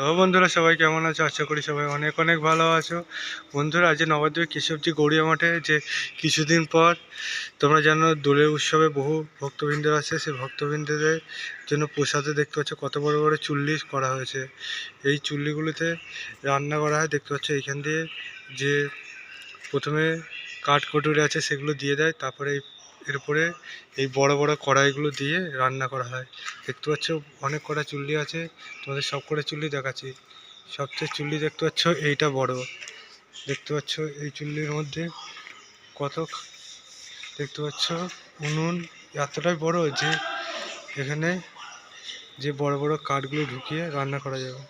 Hello বন্ধুরা সবাই কেমন আছো? আশা করি সবাই অনেক অনেক ভালো আছো। বন্ধুরা, আজ নবদ্বীপ কৃষকজি গড়িয়া মাঠে যে কিছুদিন পর তোমরা জানো দোলের উৎসবে বহু ভক্তবৃন্দ আছে সেই ভক্তবৃন্দদের জন্য প্রসাদে দেখতে পাচ্ছ কত বড় বড় চুল্লি করা হয়েছে। এই চুল্লিগুলিতে রান্না করা হয়। দেখতে পাচ্ছ এইখান দিয়ে যে প্রথমে কাঠ কটুরি আছে সেগুলো দিয়ে দেয়। তারপরে এই এরপরে এই বড় বড় কড়াইগুলো দিয়ে রান্না করা হয়। দেখতে পাচ্ছ অনেক কটা চুল্লি আছে, তোমাদের সব কটা চুল্লি দেখাচ্ছি। সবচেয়ে চুল্লি দেখতে পাচ্ছ এইটা বড়। দেখতে পাচ্ছ এই চুল্লির মধ্যে কত দেখতে পাচ্ছ উনুন এতটাই বড় যে এখানে যে বড় বড় কাঠগুলো ঢুকিয়ে রান্না করা যাবে।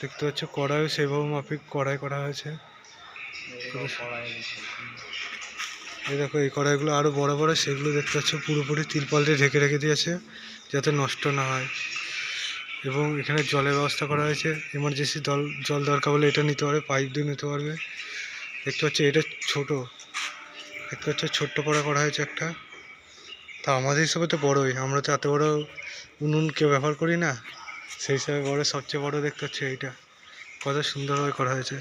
দেখতে পাচ্ছ কড়াইও সেভাবে মাফিক কড়াই করা হয়েছে। এই দেখো, এই কড়াইগুলো আরও বড় বড়, সেগুলো দেখতে পাচ্ছ পুরোপুরি তিরপল দিয়ে ঢেকে রেখে দিয়েছে, যাতে নষ্ট না হয়। এবং এখানে জলের ব্যবস্থা করা হয়েছে এমার্জেন্সি জল জল দরকার হলে এটা নিতে পারবে পাইপ দিয়ে নিতে পারবে। দেখতে পাচ্ছ, এটা ছোট। দেখতে পাচ্ছ, ছোট্ট করা করা হয়েছে একটা। তা আমাদের হিসাবে তো বড়োই, আমরা তো এত বড় উনুন কেউ ব্যবহার করি না। সেই হিসাবে বড়, সবচেয়ে বড় দেখতে পাচ্ছ এইটা। কত সুন্দরভাবে করা হয়েছে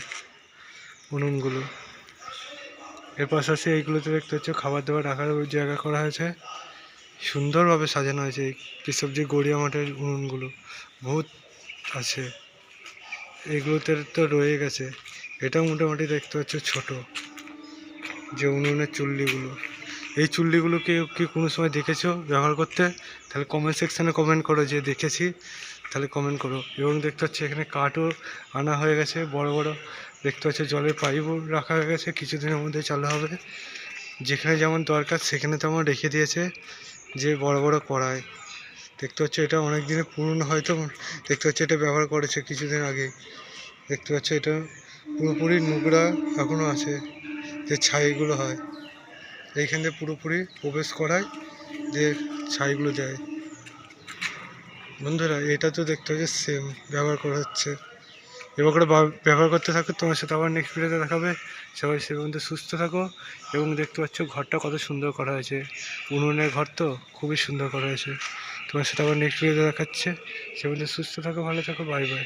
উনুনগুলো। এর পাশাপাশি এইগুলোতে দেখতে হচ্ছে খাবার দাবার রাখার জায়গা করা হয়েছে। সুন্দরভাবে সাজানো হয়েছে এই কৃষক যে গড়িয়া মাঠের উনুনগুলো। বহুত আছে। এগুলোতে তো রয়ে গেছে। এটা মোটামুটি দেখতে হচ্ছে ছোট। যে উনুনের চুল্লিগুলো। এই চুল্লিগুলোকে কি কোনো সময় দেখেছ? ব্যবহার করতে? তাহলে কমেন্ট সেকশানে কমেন্ট করো যে দেখেছি। তাহলে কমেন্ট করো। এবং দেখতে হচ্ছে এখানে কাঠও আনা হয়ে গেছে, বড় বড়। দেখতে হচ্ছে জলের পাইপও রাখা হয়ে গেছে, কিছুদিনের মধ্যে চালু হবে। যেখানে যেমন দরকার সেখানে তেমন রেখে দিয়েছে যে বড় বড় কড়াই। দেখতে হচ্ছে এটা অনেক দিনে পুরনো হয়তো, দেখতে হচ্ছে এটা ব্যবহার করেছে কিছুদিন আগে। দেখতে পাচ্ছ এটা পুরোপুরি নোংরা এখনও আছে, যে ছাইগুলো হয়। এইখান দিয়ে পুরোপুরি প্রবেশ করায় যে ছাইগুলো দেয় বন্ধুরা, এটা তো দেখতে হচ্ছে সেম ব্যবহার করা হচ্ছে। এবার করে ব্যবহার করতে থাকো, তোমার সাথে আবার নেক্সট ভিডিওতে দেখাবে। সবাই সে পর্যন্ত সুস্থ থাকো এবং দেখতে পাচ্ছ ঘরটা কত সুন্দর করা হয়েছে। উনুনের ঘর তো খুবই সুন্দর করা হয়েছে। তোমার সাথে আবার নেক্সট ভিডিওতে দেখাচ্ছে। সে পর্যন্ত সুস্থ থাকো, ভালো থাকো বাই বাই